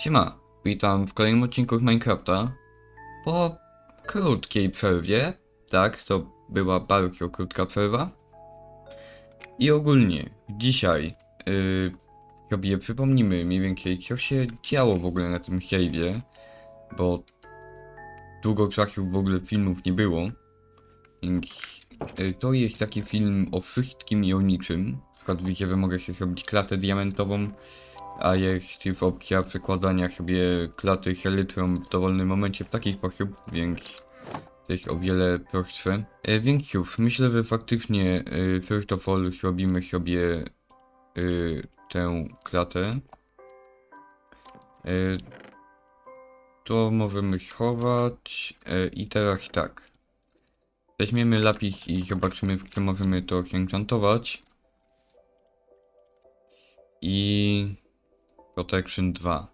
Siema, witam w kolejnym odcinku z Minecrafta. Po krótkiej przerwie, tak, to była bardzo krótka przerwa. I ogólnie, dzisiaj yy, sobie przypomnimy mniej więcej, co się działo w ogóle na tym save'ie, bo długo czasu w ogóle filmów nie było. Więc yy, to jest taki film o wszystkim i o niczym. Na przykład wiecie, że mogę się zrobić klatę diamentową, a jest już opcja przekładania sobie klaty helitrą w dowolnym momencie w taki sposób, więc to jest o wiele prostsze. E, więc już, myślę, że faktycznie e, first of all zrobimy sobie e, tę klatę. E, to możemy schować e, i teraz tak. Weźmiemy lapis i zobaczymy, w co możemy to enchantować. I Protection 2.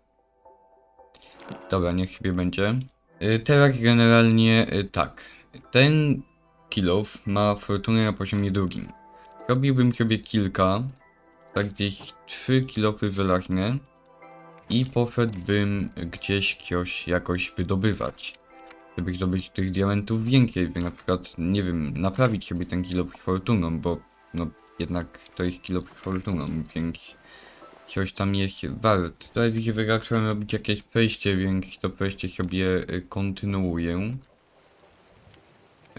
Dobra, niech sobie będzie. Y, Teraz generalnie y, tak. Ten kilof ma fortunę na poziomie drugim. Robiłbym sobie kilka, tak gdzieś 3 kilofy żelazne i poszedłbym gdzieś coś jakoś wydobywać. Żeby zdobyć tych diamentów więcej, by na przykład, nie wiem, naprawić sobie ten kilof z fortuną, bo no jednak to jest kilof z fortuną, więc coś tam jest wart. Tutaj widzę, że zacząłem robić jakieś przejście, więc to przejście sobie y, kontynuuję.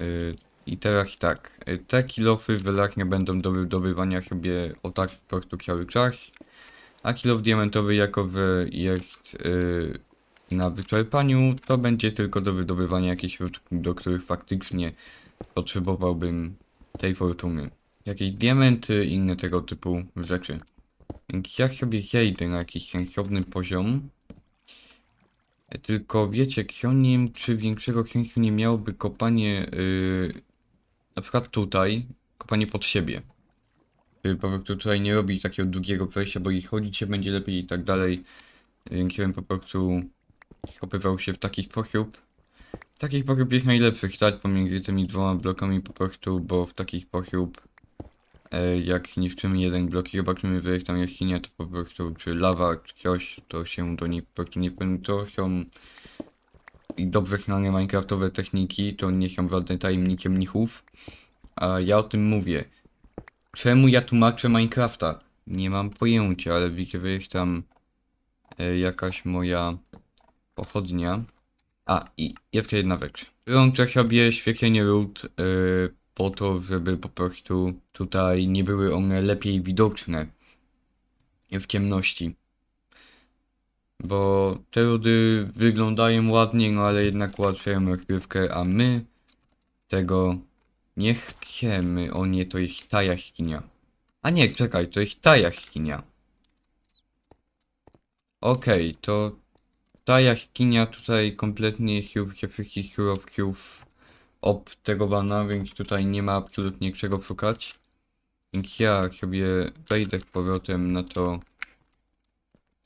Y, I teraz tak, y, te kilofy wylarnie będą do wydobywania sobie o tak po prostu cały czas. A kilof diamentowy jako że jest na wyczerpaniu, to będzie tylko do wydobywania jakichś ród, do których faktycznie potrzebowałbym tej fortuny. Jakieś diamenty inne tego typu rzeczy. Więc ja sobie zejdę na jakiś sensowny poziom. Tylko wiecie, wiem, czy większego sensu nie miałoby kopanie yy, na przykład tutaj, kopanie pod siebie. By po prostu tutaj nie robić takiego długiego przejścia, bo i chodzić się będzie lepiej i tak dalej. Więc ja bym po prostu kopywał się w taki sposób. W taki sposób jest najlepszy stać pomiędzy tymi dwoma blokami po prostu, bo w taki sposób jak niszczymy jeden blok i zobaczymy, że jest tam jaskinia, to po prostu, czy lawa, czy coś, to się do niej po prostu nie to są i dobrze znane minecraftowe techniki, to nie są żadne tajemnice mnichów, a ja o tym mówię. Czemu ja tłumaczę Minecrafta? Nie mam pojęcia, ale widzę, że tam e, jakaś moja pochodnia. A, i jeszcze jedna rzecz. Wyłączę sobie świecenie ród e, po to, żeby po prostu tutaj nie były one lepiej widoczne w ciemności. Bo te rudy wyglądają ładnie, no ale jednak ułatwiają rozgrywkę, a my tego nie chcemy. O nie, to jest ta jaskinia. A nie, czekaj, to jest ta jaskinia. Okej, to ta jaskinia tutaj kompletnie jest już ze wszystkich surowców obtegowana, więc tutaj nie ma absolutnie czego szukać. Więc ja sobie wejdę z powrotem na to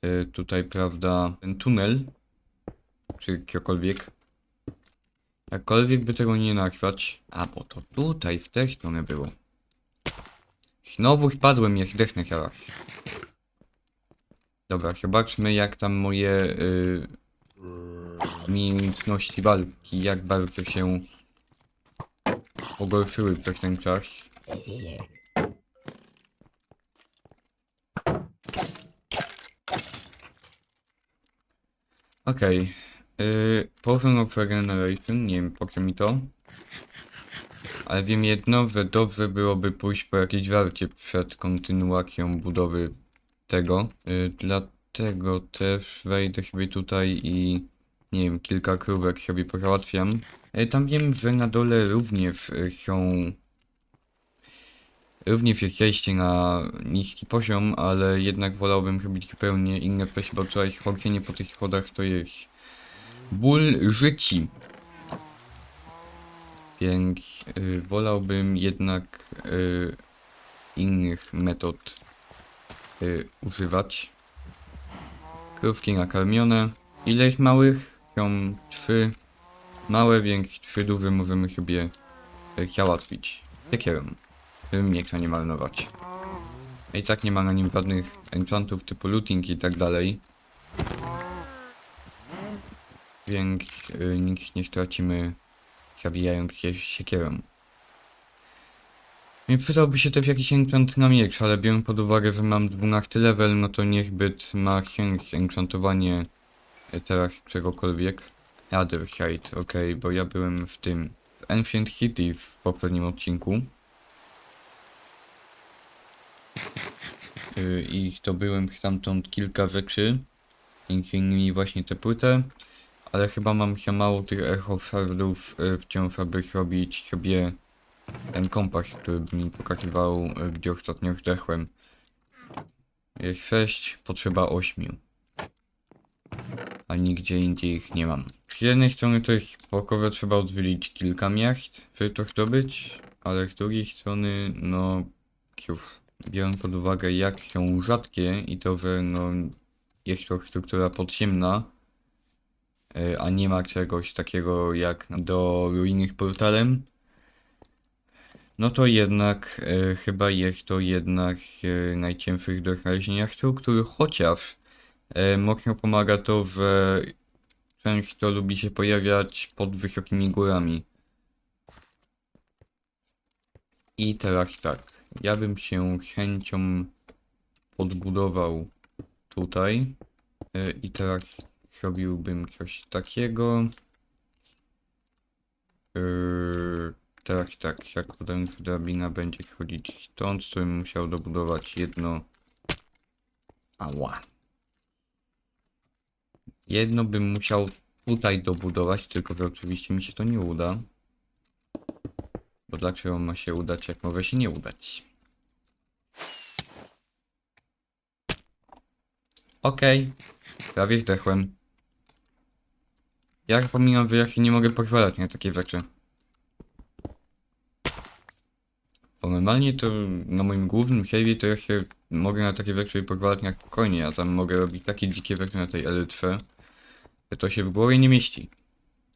y, tutaj, prawda, ten tunel, czy cokolwiek. Jakkolwiek by tego nie nazwać. A, bo to tutaj, w tę stronę było. Znowu spadłem, jak zdechnę teraz. Dobra, zobaczmy jak tam moje y, umiejętności walki, jak bardzo się pogorszyły przez ten czas. Okej. Okay. Potion of Regeneration, nie wiem po co mi to. Ale wiem jedno, że dobrze byłoby pójść po jakieś warcie przed kontynuacją budowy tego. Y, dlatego też wejdę sobie tutaj i nie wiem, kilka krówek sobie pozałatwiam. E, Tam wiem, że na dole również e, są... Również jest zejście na niski poziom, ale jednak wolałbym robić zupełnie inne przejście, bo tutaj chodzenie po tych schodach to jest ból życi. Więc y, wolałbym jednak y, innych metod y, używać. Krówki nakarmione. Ile ich małych? Są trzy małe, więc trzy duże możemy sobie e, załatwić. Siekierem, żeby miecza nie marnować. I tak nie ma na nim żadnych enchantów typu looting i tak dalej. więc y, nic nie stracimy zabijając się siekierą. Nie przydałby się też jakiś enchant na miecz, ale biorąc pod uwagę, że mam 12 level, no to niezbyt ma sens enchantowanie teraz czegokolwiek. Other side, okej, bo ja byłem w tym, w Ancient City w poprzednim odcinku. Y, I zdobyłem stamtąd kilka rzeczy, między innymi właśnie tę płytę, ale chyba mam za mało tych echo shardów y, wciąż, aby zrobić sobie ten kompas, który mi pokazywał, y, gdzie ostatnio zdechłem. Jest 6, potrzeba 8. A nigdzie indziej ich nie mam. Z jednej strony to jest spoko, trzeba odwiedzić kilka miast, żeby to zdobyć, ale z drugiej strony, no, cóż, biorąc pod uwagę jak są rzadkie i to, że no, jest to struktura podziemna, y, a nie ma czegoś takiego jak do ruiny z portalem, no to jednak y, chyba jest to jednak y, najcięższych do znalezienia struktur, chociaż mocno pomaga to, że często lubi się pojawiać pod wysokimi górami. I teraz tak, ja bym się chęcią podbudował tutaj y, i teraz zrobiłbym coś takiego. Yy, teraz tak, jak potem drabina będzie schodzić stąd, to bym musiał dobudować jedno. Ała. Jedno bym musiał tutaj dobudować, tylko że oczywiście mi się to nie uda. Bo dlaczego ma się udać, jak może się nie udać? Okej, prawie zdechłem. Ja pominam, się nie mogę pozwalać na takie rzeczy. Bo normalnie to na moim głównym save'ie to ja się mogę na takie rzeczy pozwalać na spokojnie, ja tam mogę robić takie dzikie rzeczy na tej elytrze, to się w głowie nie mieści.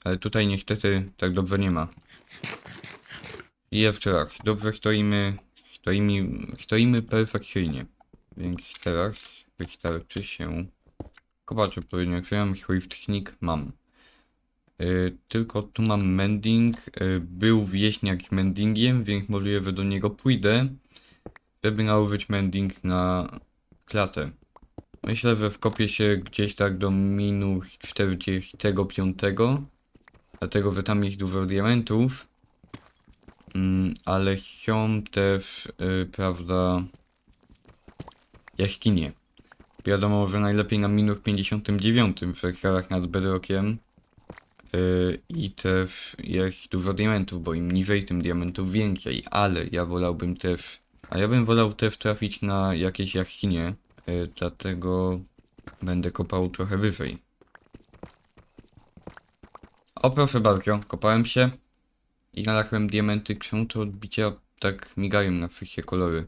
Ale tutaj niestety tak dobrze nie ma. I jeszcze raz, dobrze stoimy, stoimy, stoimy perfekcyjnie. Więc teraz wystarczy się kopać odpowiednio. Jak ja mam swój technik, mam. Y, tylko tu mam mending. Y, był wieśniak z mendingiem, więc możliwe, że do niego pójdę, żeby nałożyć mending na klatę. Myślę, że wkopię się gdzieś tak do minus 45, dlatego, że tam jest dużo diamentów. Mm, ale są też, y, prawda, jaskinie. Wiadomo, że najlepiej na minus 59 w hektarach nad bedrockiem. Yy, I też jest dużo diamentów, bo im niżej, tym diamentów więcej, ale ja wolałbym też, a ja bym wolał też trafić na jakieś jaskinie, yy, dlatego będę kopał trochę wyżej. O proszę bardzo, kopałem się i znalazłem diamenty, to odbicia tak migają na wszystkie kolory.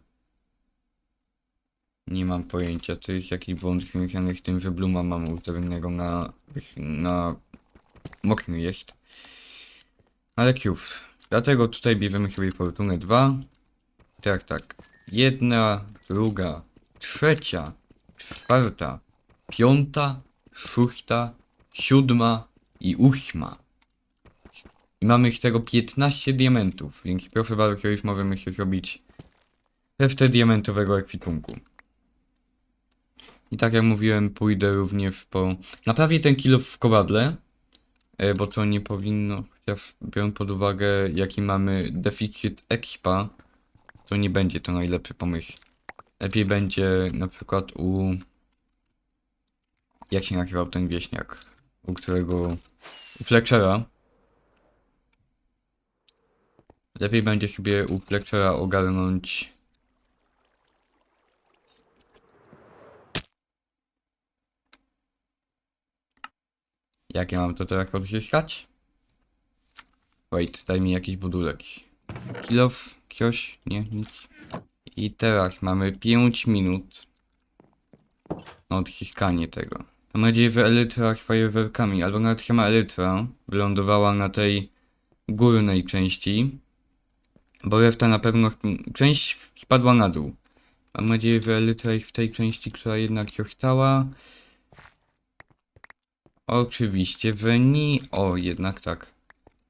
Nie mam pojęcia, to jest jakiś błąd związany z tym, że Bluma mam ustawionego na, na mokry jest. Ale cóż, dlatego tutaj bierzemy sobie fortunę 2. Tak, tak. Jedna, druga, trzecia, czwarta, piąta, szósta, siódma i ósma. I mamy z tego 15 diamentów, więc proszę bardzo, już możemy się zrobić resztę diamentowego ekwipunku. I tak jak mówiłem, pójdę również po... Naprawię ten kilo w kowadle, e, bo to nie powinno, chociaż biorąc pod uwagę jaki mamy deficyt expa, to nie będzie to najlepszy pomysł. Lepiej będzie na przykład u... Jak się nazywał ten wieśniak? U którego... U Fletchera. Lepiej będzie sobie u Fletchera ogarnąć Jak ja mam to teraz odzyskać? Wait, daj mi jakiś budulek. Kilof, coś? Nie, nic. I teraz mamy 5 minut na odzyskanie tego. Mam nadzieję, że elytra fajerwerkami, albo nawet sama elytra wylądowała na tej górnej części. Bo reszta na pewno, część spadła na dół. Mam nadzieję, że elytra jest w tej części, która jednak została. Oczywiście, że nie. O, jednak tak.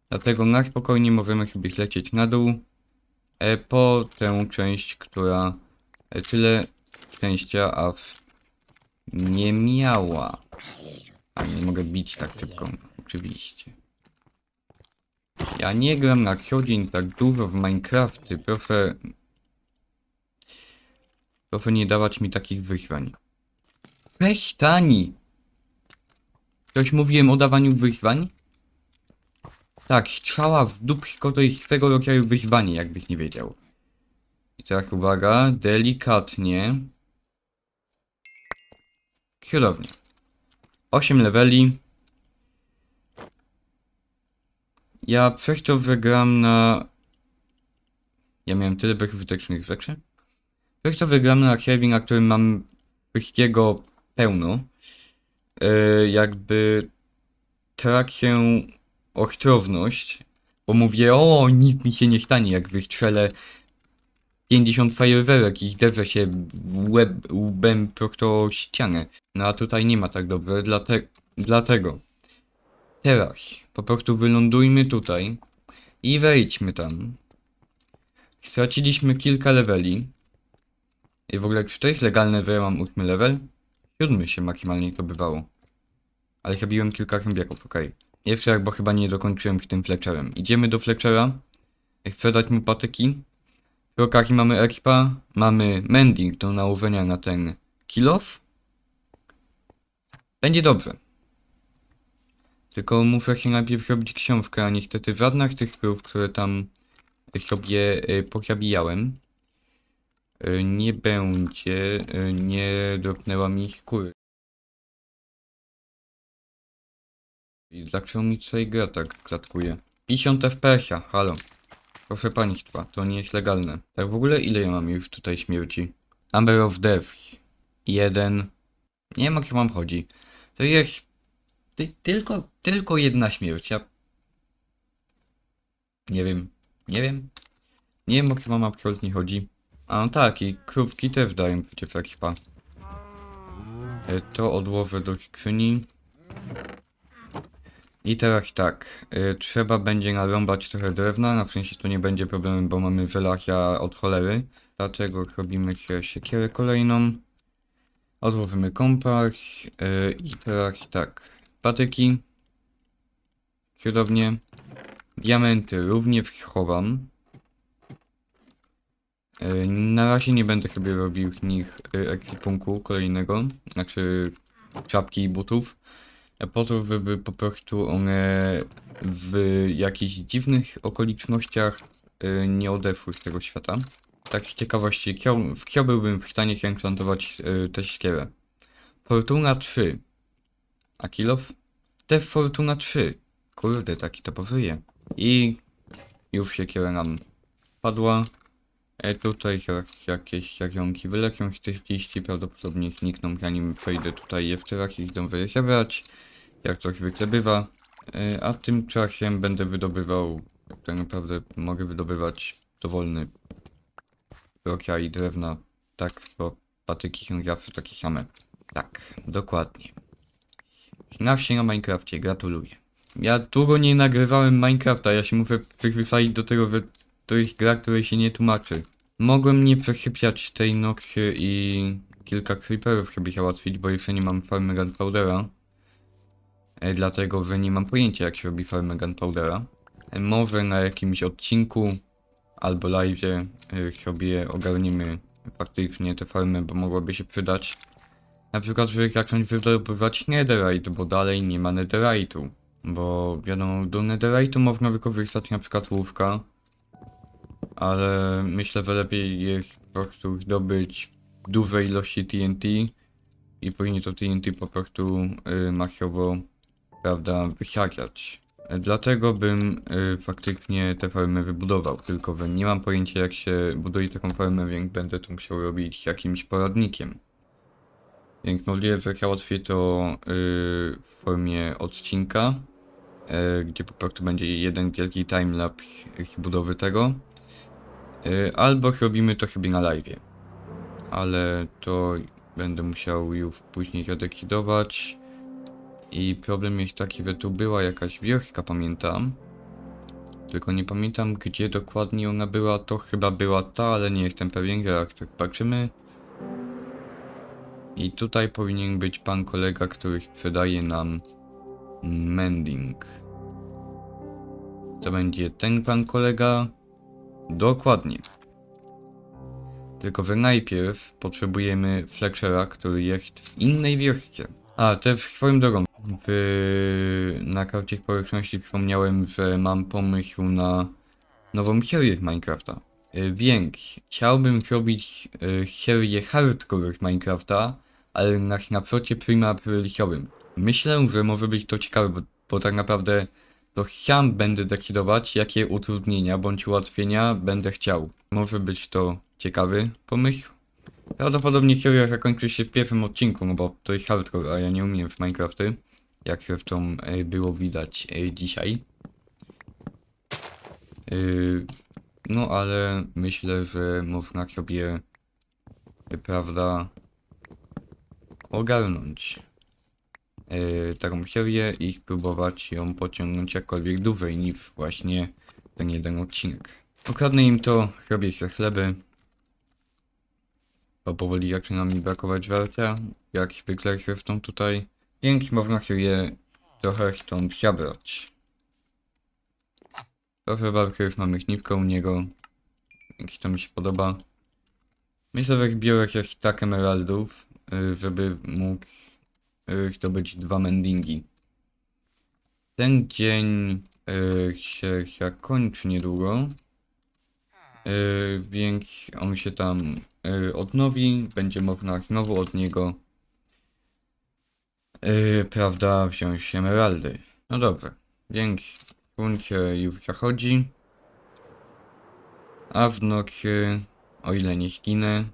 Dlatego na spokojnie możemy sobie lecieć na dół. E, po tę część, która e, tyle szczęścia aż nie miała. A nie mogę bić tak szybko. Oczywiście. Ja nie gram na co dzień tak dużo w Minecrafty. Proszę. Proszę nie dawać mi takich wyzwań. Weź tani! Coś mówiłem o dawaniu wyzwań? Tak, strzała w dupsko to jest swego rodzaju wyzwanie, jakbyś nie wiedział. I teraz uwaga, delikatnie. Cudownie. 8 leveli. Ja przez to wygram na... Ja miałem tyle bezużytecznych rzeczy. Przez to wygram na serwie, na którym mam wszystkiego pełno. Yy, jakby tracię ostrowność, bo mówię, o, nic mi się nie stanie, jak wystrzelę 50 fajerwerek i zderzę się łeb, łbem prosto ścianę. No a tutaj nie ma tak dobrze, dlate, dlatego teraz po prostu wylądujmy tutaj i wejdźmy tam. Straciliśmy kilka leveli. I w ogóle to jest legalne, ja mam 8 level? Siódmy się maksymalnie to bywało. Ale zabiłem kilka zombiaków, okej. Jeszcze bo chyba nie dokończyłem z tym Fletcherem. Idziemy do Fletchera. Chcę dać mu patyki. Przy okazji mamy expa, mamy mending do nałożenia na ten kill off. Będzie dobrze. Tylko muszę się najpierw robić książkę, a niestety żadna z tych krów, które tam sobie y, pozabijałem, y, nie będzie, y, nie dropnęła mi skóry. I dlaczego mi gra tak klatkuje? 50 FPS-a, halo. Proszę państwa, to nie jest legalne. Tak w ogóle ile ja mam już tutaj śmierci? Number of deaths. Jeden. Nie wiem o co wam chodzi. To jest ty, tylko, tylko jedna śmierć. Ja... Nie wiem. Nie wiem. Nie wiem o co wam absolutnie chodzi. A no tak, i krówki też dają przecież expa. E, To odłożę do skrzyni. I teraz tak, y, trzeba będzie narąbać trochę drewna, na sensie to nie będzie problemu, bo mamy żelazia od cholery. Dlatego robimy się siekierę kolejną. Odłożymy kompas y, i teraz tak, patyki. Cudownie. Diamenty również schowam. Y, na razie nie będę sobie robił z nich y, ekwipunku kolejnego, znaczy czapki i butów. Po to, żeby po prostu one w jakichś dziwnych okolicznościach y, nie odeszły z tego świata. Tak z ciekawości, chciał, chciałbym w stanie enchantować y, tę siekierę. Fortuna 3. A kilof? Te Fortuna 3. Kurde, taki to powyje. I już siekiera nam padła. E, tutaj jak, jakieś jakionki wyleką z tych liści, prawdopodobnie znikną zanim przejdę tutaj jeszcze raz i idą zebrać, jak to zwykle bywa. E, a tymczasem będę wydobywał, tak naprawdę mogę wydobywać dowolny rokia i drewna, tak, bo patyki są zawsze takie same. Tak, dokładnie. Znam się na Minecrafcie, gratuluję. Ja długo nie nagrywałem Minecrafta, ja się muszę przyzwyczaić do tego, że to jest gra, której się nie tłumaczy. Mogłem nie przesypiać tej noksy i kilka creeperów sobie załatwić, bo jeszcze nie mam farmy gunpowdera. E, dlatego, że nie mam pojęcia jak się robi farmę gunpowdera. E, może na jakimś odcinku albo live e, sobie ogarniemy faktycznie te farmy, bo mogłoby się przydać. Na przykład, żeby zacząć wydobywać netherite, bo dalej nie ma netherite'u. Bo wiadomo, do netherite'u można wykorzystać na przykład łówka, ale myślę, że lepiej jest po prostu zdobyć duże ilości TNT i później to TNT po prostu y, masowo, prawda, wysiakiać. Dlatego bym y, faktycznie te farmy wybudował, tylko że nie mam pojęcia jak się buduje taką farmę, więc będę to musiał robić z jakimś poradnikiem. Więc możliwe, że załatwię to y, w formie odcinka, y, gdzie po prostu będzie jeden wielki timelapse z budowy tego. Y, Albo robimy to sobie na live. Ale to będę musiał już później zadecydować. I problem jest taki, że tu była jakaś wioska, pamiętam. Tylko nie pamiętam, gdzie dokładnie ona była. To chyba była ta, ale nie jestem pewien. Zaraz tak patrzymy. I tutaj powinien być pan kolega, który sprzedaje nam mending. To będzie ten pan kolega. Dokładnie. Tylko, że najpierw potrzebujemy Fletchera, który jest w innej wiosce. A, też swoją drogą. W... Na karcie społeczności wspomniałem, że mam pomysł na nową serię z Minecrafta. Y, Więc chciałbym zrobić y, serię hardcore z Minecrafta, ale na snapshocie prima apryliciowym. Myślę, że może być to ciekawe, bo, bo tak naprawdę to sam będę decydować, jakie utrudnienia bądź ułatwienia będę chciał. Może być to ciekawy pomysł. Prawdopodobnie seria zakończy się w pierwszym odcinku, no bo to jest hardcore, a ja nie umiem w Minecrafty. Jak zresztą e, było widać e, dzisiaj. Yy, No ale myślę, że można sobie, e, prawda, ogarnąć e, taką serię i spróbować ją pociągnąć jakkolwiek dłużej niż właśnie ten jeden odcinek. Okradnę im to, robię się chleby. Bo powoli zaczyna mi brakować warcia, jak zwykle zresztą tutaj, więc można sobie trochę stąd zabrać. Trochę warty już mamy śniwkę u niego, więc to mi się podoba. Myślę, że zbiorę jakieś tak emeraldów, y, żeby mógł y, zdobyć dwa mendingi. Ten dzień y, się zakończy niedługo. Yy, więc on się tam odnowi, będzie można znowu od niego, prawda, wziąć emeraldy. No dobrze, więc słońce już zachodzi, a w nocy, o ile nie zginę,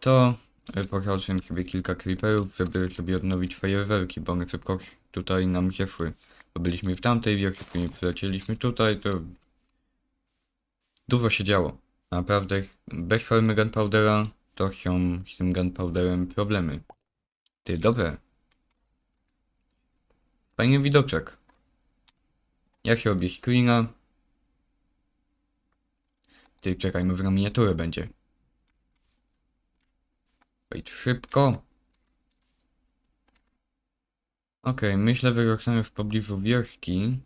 to yy, pochodzę sobie kilka creeperów, żeby sobie odnowić fajerwerki, bo one szybko tutaj nam zeszły. Bo byliśmy w tamtej wiosce, później przylecieliśmy tutaj, to Dużo się działo. Naprawdę, bez farmy gunpowdera to są z tym gunpowderem problemy. Ty, dobre. Fajny widoczek. Ja się robię screena. Ty, czekaj, może na miniaturę będzie. Wejdź szybko. Okej, myślę, że rośniemy w pobliżu wioski.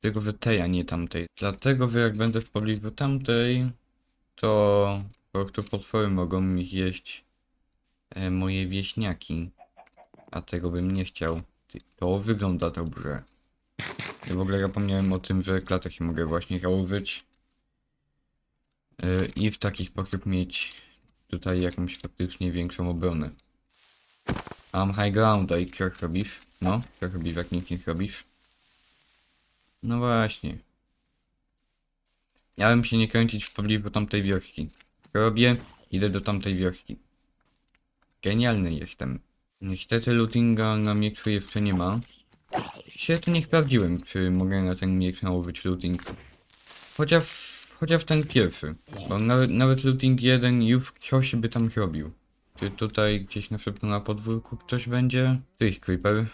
Tylko, że tej, a nie tamtej. Dlatego, że jak będę w pobliżu tamtej, to po prostu potwory mogą mi zjeść e, moje wieśniaki. A tego bym nie chciał. To wygląda dobrze. Ja w ogóle zapomniałem o tym, że klatę się mogę właśnie założyć. E, I w taki sposób mieć tutaj jakąś faktycznie większą obronę. Mam high ground, i co robisz? No, co robisz, jak nic nie robisz? No właśnie. Miałem się nie kręcić w pobliżu tamtej wioski. Robię, idę do tamtej wioski. Genialny jestem. Niestety lootinga na mieczu jeszcze nie ma. Się to nie sprawdziłem, czy mogę na ten miecz nałożyć looting. Chociaż, chociaż ten pierwszy. Bo nawet, nawet looting jeden już coś by tam robił. Czy tutaj gdzieś na szybko na podwórku ktoś będzie? Ty, creeper.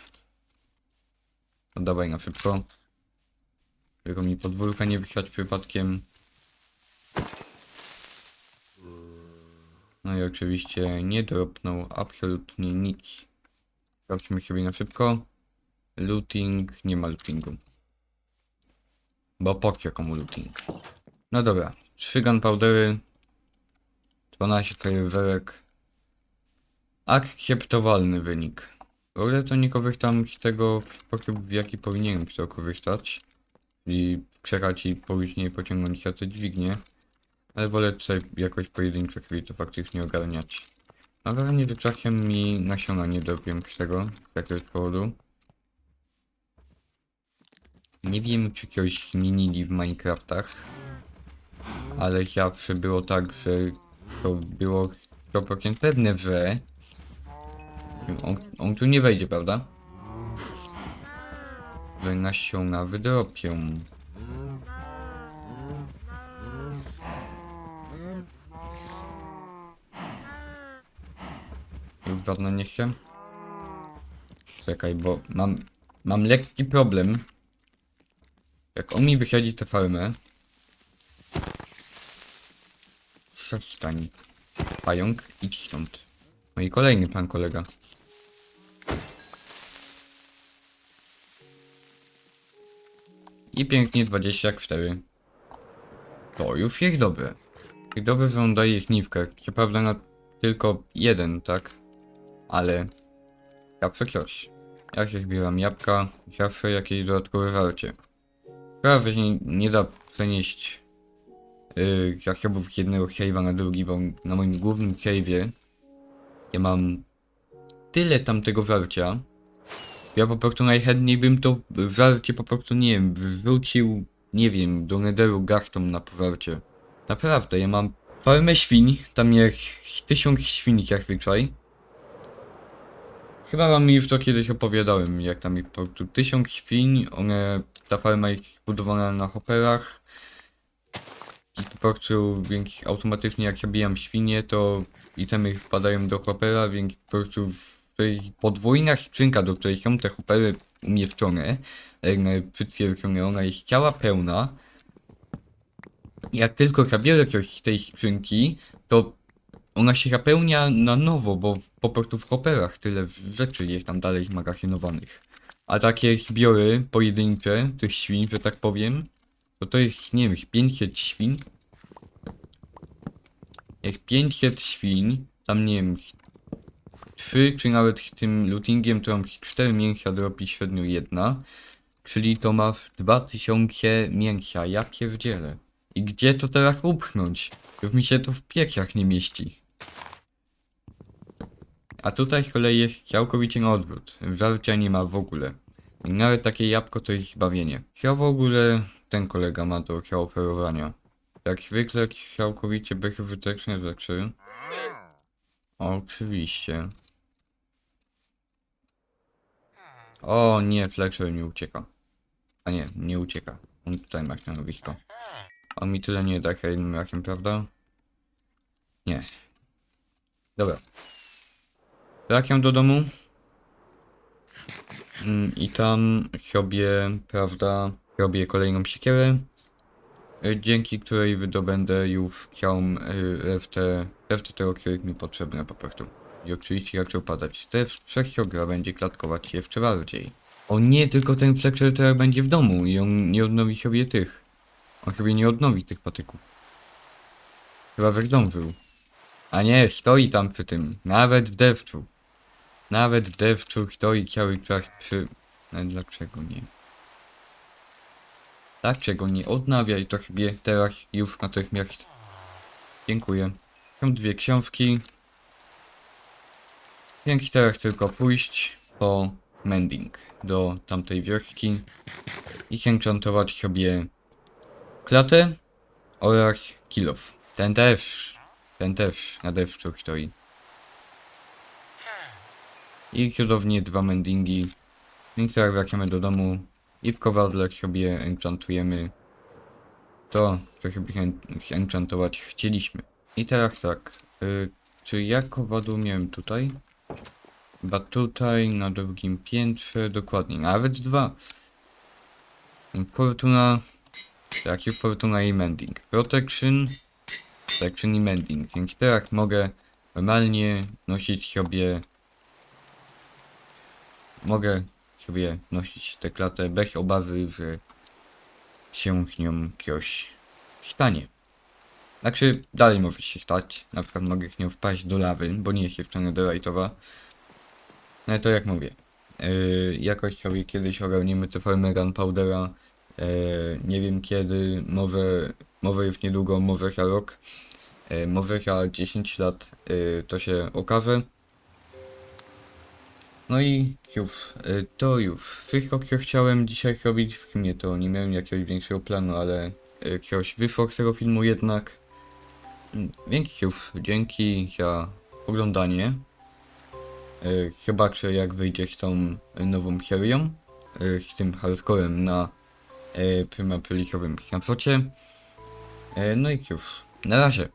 Oddawaj na szybko. Tylko mi podwórka nie wysiać przypadkiem. No i oczywiście nie dropnął absolutnie nic. Sprawdźmy sobie na szybko. Looting, nie ma lootingu. Bo po komu looting? No dobra, 3 gunpowdery, 12 fajerwerek. Akceptowalny wynik. W ogóle to nie korzystam z tego w sposób, w jaki powinienem tego korzystać i czekać i później pociągnąć za te dźwignie. Ale wolę tutaj jakoś pojedyncze chwili to faktycznie ogarniać. Mam wrażenie, że czasem mi nasiona nie dobią z tego, z jakiegoś powodu. Nie wiem, czy kiedyś zmienili w Minecraftach, ale zawsze było tak, że to było 100% pewne, że on, on tu nie wejdzie, prawda? że nasiona wydropią. Już żadne nie chcę. Czekaj, bo mam, mam lekki problem. Jak on mi wysiedzi tę farmę... Przestań. Pająk, idź stąd. No i kolejny pan kolega. I pięknie 24. To już dobre. Jak dobrze, że on daje chniwkę. Co prawda na tylko jeden, tak? Ale... Zawsze coś. Jak się zbieram jabłka, zawsze jakieś dodatkowe żarcie. Prawda, że nie, nie da przenieść yy, zasobów z jednego save'a na drugi, bo na moim głównym save'ie ja mam tyle tamtego żarcia. Ja po prostu najchętniej bym to żarcie po prostu, nie wiem, wrzucił, nie wiem, do netheru garstą na pożarcie. Naprawdę, ja mam farmę świń, tam jest tysiąc świń zazwyczaj. Chyba wam już to kiedyś opowiadałem, jak tam jest po prostu tysiąc świń, one, ta farma jest zbudowana na hopperach. I po prostu, więc automatycznie jak zabijam świnie, to itemy wpadają do hoppera, więc po prostu tej podwójna skrzynka, do której są te hoppery umieszczone, przytwierdzone, ona jest cała pełna. Jak tylko zabiorę coś z tej skrzynki, to ona się zapełnia na nowo, bo po prostu w hopperach tyle rzeczy jest tam dalej zmagazynowanych. A takie zbiory pojedyncze tych świń, że tak powiem, to to jest, nie wiem, z 500 świń. Jak 500 świń, tam nie wiem, 3 czy nawet tym lootingiem to mam 4 mięsa dropi średnio jedna. Czyli to ma w 2000 mięsa, ja pierdzielę. I gdzie to teraz upchnąć? Już mi się to w piekach nie mieści. A tutaj z kolei jest całkowicie na odwrót. Żarcia nie ma w ogóle. I nawet takie jabłko to jest zbawienie. Co w ogóle ten kolega ma do zaoferowania? Jak zwykle całkowicie bezużyteczne rzeczy. Oczywiście. O nie, Fletcher mi ucieka. A nie, nie ucieka. On tutaj ma stanowisko. On mi tyle nie da jak innym rakiem, prawda? Nie. Dobra. Wracam do domu. Mm, I tam sobie, prawda, robię kolejną siekierę. y, Dzięki której wydobędę już y, resztę, resztę tego, jest mi potrzebne po prostu. I oczywiście jak to padać. Te wszechsiogra będzie klatkować jeszcze bardziej. O nie, tylko ten Fletcher teraz będzie w domu i on nie odnowi sobie tych. On sobie nie odnowi tych patyków. Chyba wyglądał. A nie, stoi tam przy tym. Nawet w deszczu. Nawet w deszczu stoi cały czas przy... Ale dlaczego nie? Dlaczego nie odnawiaj to sobie teraz już natychmiast? Dziękuję. Są dwie książki. Więc teraz tylko pójść po mending do tamtej wioski i enchantować sobie klatę oraz kilof. Ten też, ten też na deszczu stoi. I cudownie dwa mendingi. Więc teraz wracamy do domu i w kowadle sobie enchantujemy to, co sobie en- enchantować chcieliśmy. I teraz tak, y, czy ja kowadło miałem tutaj? Chyba tutaj, na drugim piętrze, dokładnie, nawet dwa. Fortuna, tak, i Fortuna i Mending. Protection, Protection i Mending, więc teraz mogę normalnie nosić sobie mogę sobie nosić tę klatę bez obawy, że się z nią coś stanie. Znaczy, dalej może się stać. Na przykład mogę z nią wpaść do lawy, bo nie jest jeszcze netherite'owa. No ale to jak mówię. Yy, jakoś sobie kiedyś ogarniemy tę formę Gunpowdera. Yy, nie wiem kiedy, może, może już niedługo, może za rok. Yy, może za 10 lat yy, to się okaże. No i już, y, to już. Wszystko, co chciałem dzisiaj zrobić, w sumie to nie miałem jakiegoś większego planu, ale y, coś wyszło z tego filmu jednak. Mm, Więc już, dzięki za oglądanie. Y, Zobaczę jak wyjdzie z tą nową serią, y, z tym hardcorem na y, prymaprylikowym snapshocie. No i już, na razie.